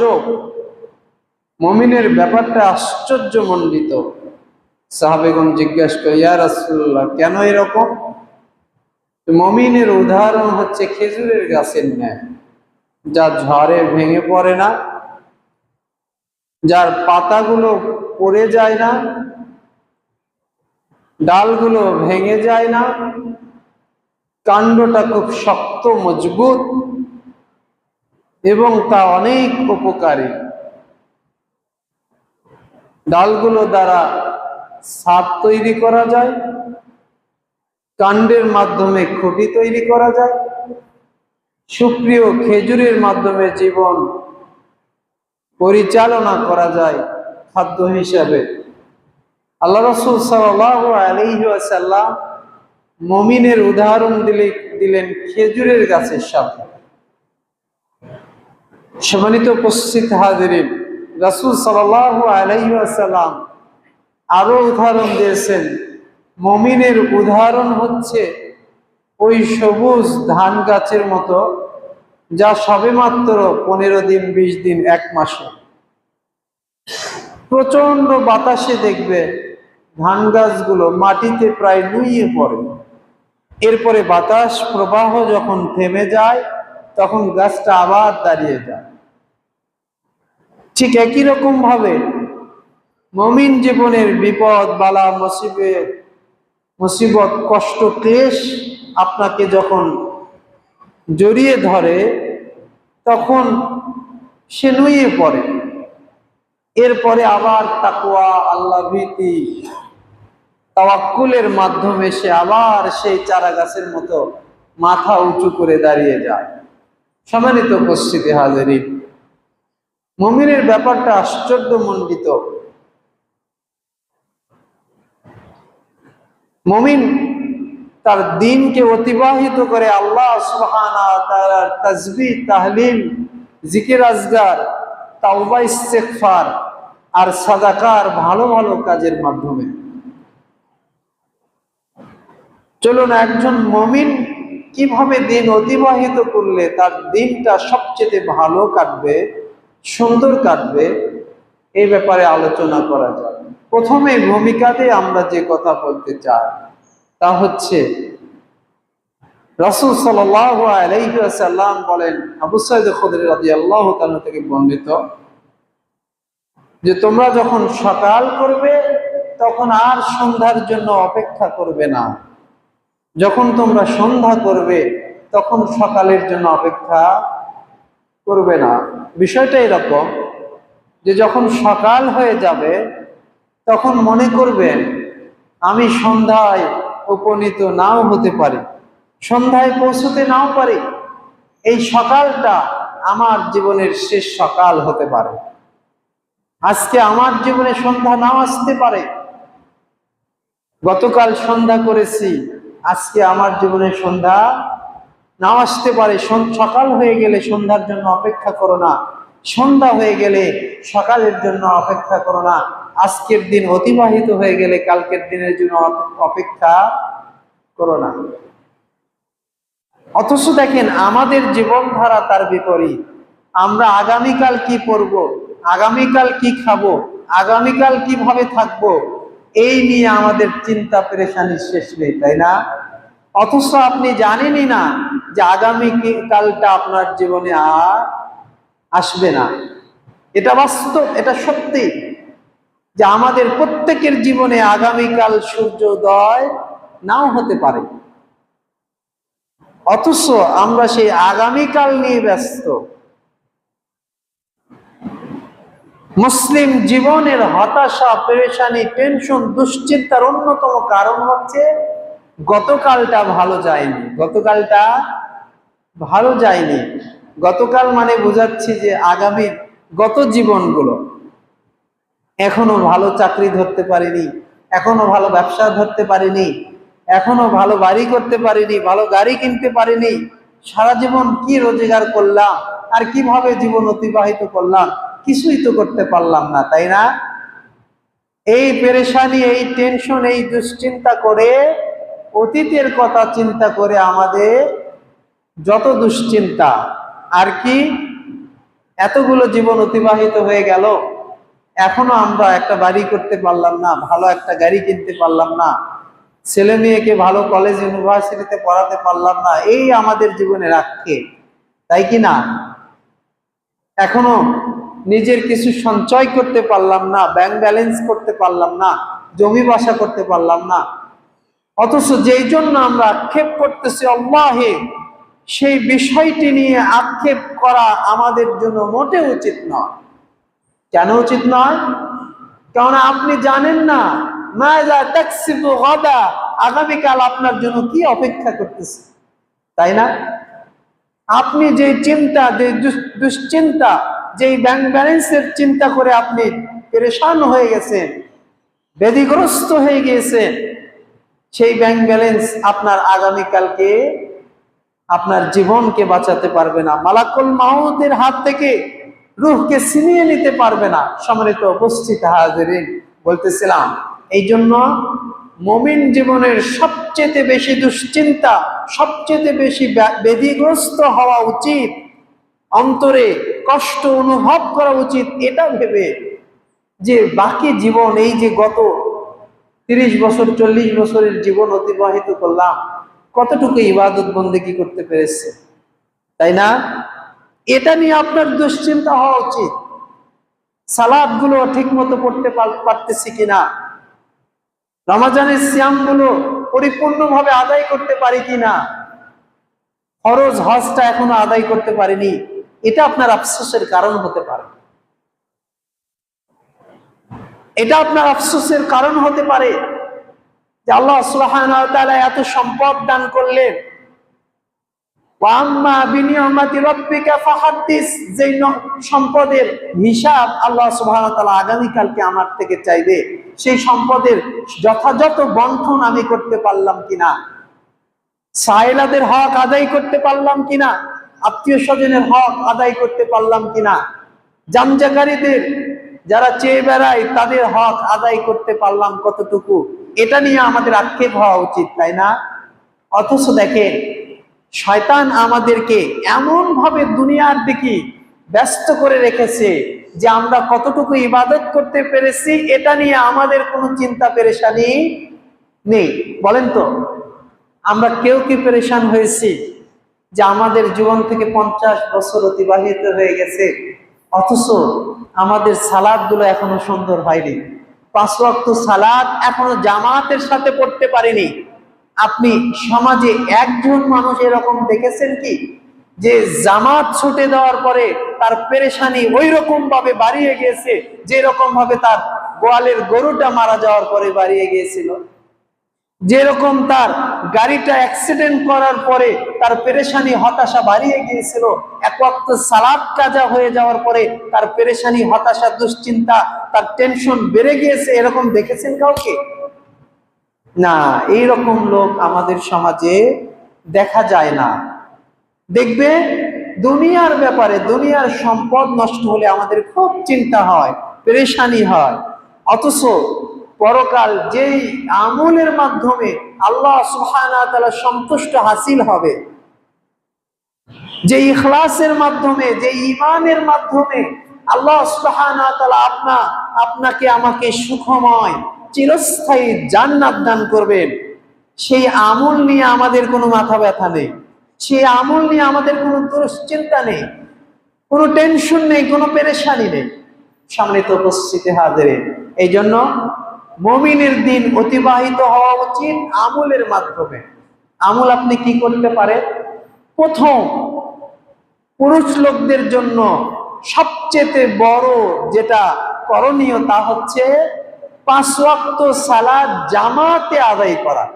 যোগ। মমিনের ব্যাপারটা আশ্চর্য মণ্ডিত সাহাবেগণ জিজ্ঞেস করে, ইয়া রাসূলুল্লাহ, কেন এরকম? মমিনের উদাহরণ হচ্ছে খেজুরের গাছের ন্যায়। যা ঝড়ে ভেঙে পড়ে না, যার পাতাগুলো পড়ে যায় না, ডালগুলো ভেঙে যায় না, কাণ্ডটা খুব শক্ত, মজবুত এবং তা অনেক উপকারী। ডালগুলো দ্বারা ছাদ তৈরি করা যায়, কাণ্ডের মাধ্যমে খুঁটি তৈরি করা যায়, সুপ্রিয় খেজুরের মাধ্যমে জীবন পরিচালনা করা যায় খাদ্য হিসাবে। আল্লাহ রসুল আলহিসাল্লাম মমিনের উদাহরণ দিলে দিলেন খেজুরের গাছের সাথে। সম্মানিত উপস্থিত হাজিরিন, রাসুল সাল্লাহ আলাইসাল্লাম আরও উদাহরণ দিয়েছেন। মমিনের উদাহরণ হচ্ছে ওই সবুজ ধান গাছের মতো, যা সবেমাত্র পনেরো দিন, বিশ দিন, এক মাসে। প্রচণ্ড বাতাসে দেখবে ধান গাছগুলো মাটিতে প্রায় নুইয়ে পড়ে। এরপরে বাতাস প্রবাহ যখন থেমে যায়, তখন গাছটা আবার দাঁড়িয়ে যায়। ঠিক একই রকম ভাবে মমিন জীবনের বিপদ, বালা মুসিবত মুসিবত, কষ্ট, ক্লেশ আপনাকে যখন জড়িয়ে ধরে, তখন সে নুয়ে পড়ে। এরপরে আবার তাকুয়া আল্লাহ ভীতি, তাওয়াক্কুলের মাধ্যমে সে আবার সেই চারা গাছের মতো মাথা উঁচু করে দাঁড়িয়ে যায়। সম্মানিত উপস্থিতি হাজারি মমিনের ব্যাপারটা আশ্চর্য মণ্ডিত। মমিন তার দিনকে অতিবাহিত করে আল্লাহ তাহলিম জিকির আজগার, তাওবা ইস্তেকফার আর সাদাকার ভালো ভালো কাজের মাধ্যমে। চলুন একজন মমিন কীভাবে দিন অতিবাহিত করলে তার দিনটা সবচেয়ে ভালো কাটবে? সুন্দর কাটবে এই ব্যাপারে আলোচনা করা যায় প্রথমে ভূমিকাতে আমরা যে কথা বলতে চাই, তা হচ্ছে, রসুল সাল্লাম বলেন, আবু থেকে বর্ণিত যে, তোমরা যখন সকাল করবে, তখন আর সন্ধ্যার জন্য অপেক্ষা করবে না। যখন তোমরা সন্ধ্যা করবে, তখন সকালের জন্য অপেক্ষা করবে না। বিষয়টা এরকম যে যখন সকাল হয়ে যাবে, তখন মনে করবেন, আমি সন্ধ্যায় উপনীত নাও হতে পারি। সন্ধ্যায় পৌঁছতে নাও পারি। এই সকালটা আমার জীবনের শেষ সকাল হতে পারে। আজকে আমার জীবনে সন্ধ্যা নাও আসতে পারে। গতকাল সন্ধ্যা করেছি, আজকে আমার জীবনে সন্ধ্যা নাও আসতে পারে। সকাল হয়ে গেলে সন্ধ্যার জন্য অপেক্ষা করো না। সন্ধ্যা হয়ে গেলে সকালের জন্য অপেক্ষা করো না। আজকের দিন অতিবাহিত হয়ে গেলে কালকের দিনের জন্য অপেক্ষা করো না। অথচ দেখেন, আমাদের জীবনধারা তার বিপরীত। আমরা আগামীকাল কি পরব? আগামীকাল কি খাব? আগামীকাল কীভাবে থাকব? এই নিয়ে আমাদের চিন্তা পেরেশানির শেষ নেই, তাই না? অথচ আপনি জানেনই না যে আগামী কালটা আপনার জীবনে আর আসবে না। এটা বাস্তব, এটা সত্যি যে আমাদের প্রত্যেকের জীবনে আগামীকাল সূর্যোদয় নাও হতে পারে। অথচ আমরা সেই আগামীকাল নিয়ে ব্যস্ত। মুসলিম জীবনের হতাশা, পেরেশানি, টেনশন, দুশ্চিন্তার অন্যতম কারণ হচ্ছে গতকালটা ভালো যায়নি। গতকালটা ভালো যায়নি। গতকাল মানে বোঝাচ্ছি যে আগামী গত জীবনগুলো এখনও ভালো চাকরি ধরতে পারিনি, এখনও ভালো ব্যবসা ধরতে পারিনি, এখনও ভালো বাড়ি করতে পারিনি, ভালো গাড়ি কিনতে পারিনি, সারা জীবন কি রোজগার করলাম, আর কীভাবে জীবন অতিবাহিত করলাম, কিছুই তো করতে পারলাম না, তাই না? এই পেরেশানি, এই টেনশন এই দুশ্চিন্তা করে অতীতের কথা চিন্তা করে আমাদের যত দুশ্চিন্তা, আর কি এতগুলো জীবন অতিবাহিত হয়ে গেল, এখনও আমরা একটা বাড়ি করতে পারলাম না, ভালো একটা গাড়ি কিনতে পারলাম না, ছেলে মেয়েকে ভালো কলেজ ইউনিভার্সিটিতে পড়াতে পারলাম না, এই আমাদের জীবনে রাখে তাই কি না? এখনও নিজের কিছু সঞ্চয় করতে পারলাম না ব্যাংক ব্যালেন্স করতে পারলাম না, জমি বাসা করতে পারলাম না, অথচ যেই জন্য আমরা আক্ষেপ করতেছি, আল্লাহে সেই বিষয়টি নিয়ে আক্ষেপ করা আমাদের জন্য মোটে উচিত নয়। কেন উচিত নয়? কারণ আপনি জানেন না আগামীকাল আপনার জন্য কি অপেক্ষা করতেছে, তাই না? আপনি যে চিন্তা, যে দুশ্চিন্তা, যেই ব্যাংক ব্যালেন্সের চিন্তা করে আপনি পেরেশান হয়ে গেছেন বেদিগ্রস্ত হয়ে গিয়েছেন, সেই ব্যাংক ব্যালেন্স আপনার আগামীকালকে আপনার জীবনকে বাঁচাতে পারবে না। মালাকুল মাউতের হাত থেকে রুহকে ছিনিয়ে নিতে পারবে না। সম্মানিত উপস্থিত হাজিরিন, বলতেছিলাম এই জন্য মমিন জীবনের সবচেয়ে বেশি দুশ্চিন্তা, সবচেয়ে বেশি ব্যাধিগ্রস্ত হওয়া উচিত, অন্তরে কষ্ট অনুভব করা উচিত, এটা ভেবে যে বাকি জীবন, এই যে গত তিরিশ বছর, চল্লিশ বছরের জীবন অতিবাহিত করলাম কতটুকু ইবাদত বন্দেগি করতে পেরেছে? তাই না? এটা নিয়ে আপনার দুশ্চিন্তা হওয়া উচিত। সালাদগুলো ঠিক মতো পড়তে পার- পারতেছি কিনা? রমাজানের সিয়ামগুলো পরিপূর্ণভাবে আদায় করতে পারি কিনা? ফরজ হজটা এখনও আদায় করতে পারিনি। এটা আপনার আফসোসের কারণ হতে পারে। এটা আপনার আফসোসের কারণ হতে পারে। যে আল্লাহ তাআলা এত সম্পদ দান করলেন। আমি করতে পারলাম কিনা? সাইলাদের হক আদায় করতে পারলাম কিনা? আত্মীয় স্বজনের হক আদায় করতে পারলাম কিনা? জামজাকারীদের যারা চেয়ে বেড়ায়, তাদের হক আদায় করতে পারলাম কতটুকু? এটা নিয়ে আমাদের আক্ষেপ হওয়া উচিত, তাই না? অথচ দেখেন, শয়তান আমাদেরকে এমন ভাবে দুনিয়ার দিকে ব্যস্ত করে রেখেছে যে আমরা কতটুকু ইবাদত করতে পেরেছি, এটা নিয়ে আমাদের কোনো চিন্তা পেরেশানি নেই। বলেন তো, আমরা কেউ কি পেরেশান হয়েছি যে আমাদের জীবন থেকে পঞ্চাশ বছর অতিবাহিত হয়ে গেছে, অথচ আমাদের সালাদগুলো এখনও সুন্দর হয়নি? পাঁচ রক্ত সালাদ এখনও জামাতের সাথে পড়তে পারেনি। আপনি সমাজে একজন মানুষ এরকম দেখেছেন কি? যে জামাত ছুটে দেওয়ার পরে তার পেরেশানি ওই রকম ভাবে বাড়িয়ে গিয়েছে যেরকম ভাবে তার গোয়ালের গরুটা মারা যাওয়ার পরে বাড়িয়ে গিয়েছিল। যেরকম তার গাড়িটা অ্যাক্সিডেন্ট করার পরে তার পেরেশানি, হতাশা বাড়িয়ে গিয়েছিল, এক ওয়াক্ত সালাদ কাজা হয়ে যাওয়ার পরে তার পেরেশানি, হতাশা, দুশ্চিন্তা, তার টেনশন বেড়ে গিয়েছে, এরকম দেখেছেন কাউকে? না এই রকম লোক আমাদের সমাজে দেখা যায় না। দেখবে, দুনিয়ার ব্যাপারে, দুনিয়ার সম্পদ নষ্ট হলে আমাদের খুব চিন্তা হয়, পেরেশানি হয়। অথচ পরকাল যেই আমলের মাধ্যমে আল্লাহ তাআলা সন্তুষ্ট হাসিল হবে যে ইখলাসের মাধ্যমে যে ইমানের মাধ্যমে আল্লাহ সুবহানাহু ওয়া তাআলা আপনা, আপনাকে আমাকে সুখময়, চিরস্থায়ী জান্নাত দান করবেন। সেই আমল নিয়ে আমাদের কোনো মাথা ব্যথা নেই, সেই আমল নিয়ে আমাদের কোনো দুশ্চিন্তা নেই, কোনো টেনশন নেই, কোনো পেরেশানি নেই। সামনে তো উপস্থিতি হাজারে। এই জন্য মমিনের দিন অতিবাহিত হওয়া উচিত আমলের মাধ্যমে। আমল আপনি কি করতে পারেন? প্রথম, পুরুষ লোকদের জন্য সবচেয়ে বড় যেটা করণীয় তা হচ্ছে পাঁচ ওয়াক্ত সালাদ জামাতে আদায় করা।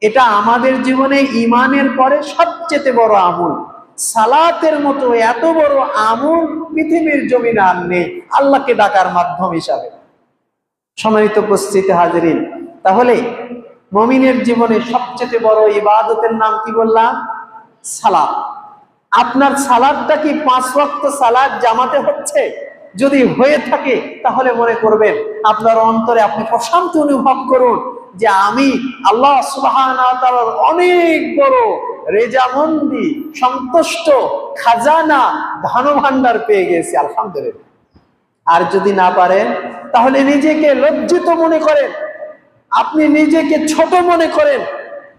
এটা আমাদের জীবনে ইমানের পরে সবচেয়ে বড় আমল। সালাতের মতো এত বড় আমল পৃথিবীর জমিনে আর নেই, আল্লাহকে ডাকার মাধ্যম হিসাবে। সম্মানিত উপস্থিতি হাজিরিন, তাহলে মমিনের জীবনে সবচেয়ে বড় ইবাদতের নাম কি বললাম? সালাদ আপনার সালাদটা কি পাঁচ ওয়াক্ত সালাদ জামাতে হচ্ছে? যদি হয়ে থাকে, তাহলে মনে করবেন আপনার অন্তরে আপনি প্রশান্তি অনুভব করুন যে আমি আল্লাহ সুবহানাহু অনেক বড় রেজামন্দি, সন্তুষ্ট, খাজানা ধন ভান্ডার পেয়ে গেছি, আলহামদুলিল্লাহ। আর যদি না পারেন তাহলে নিজেকে লজ্জিত মনে করেন। আপনি নিজেকে ছোট মনে করেন।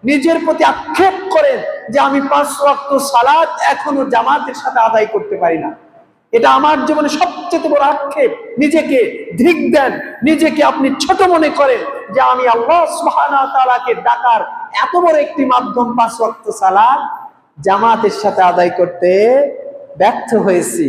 নিজের প্রতি আক্ষেপ করেন যে আমি পাঁচ রক্ত সালাদ এখনও জামাতের সাথে আদায় করতে পারি না। এটা আমার জীবনে সবচেয়ে বড় আক্ষেপ। নিজেকে ধিক দেন। নিজেকে আপনি ছোট মনে করেন যে আমি আল্লাহ ওয়া ডাকার এত বড় একটি মাধ্যম পাঁচ রক্ত সালাদ জামাতের সাথে আদায় করতে ব্যর্থ হয়েছি।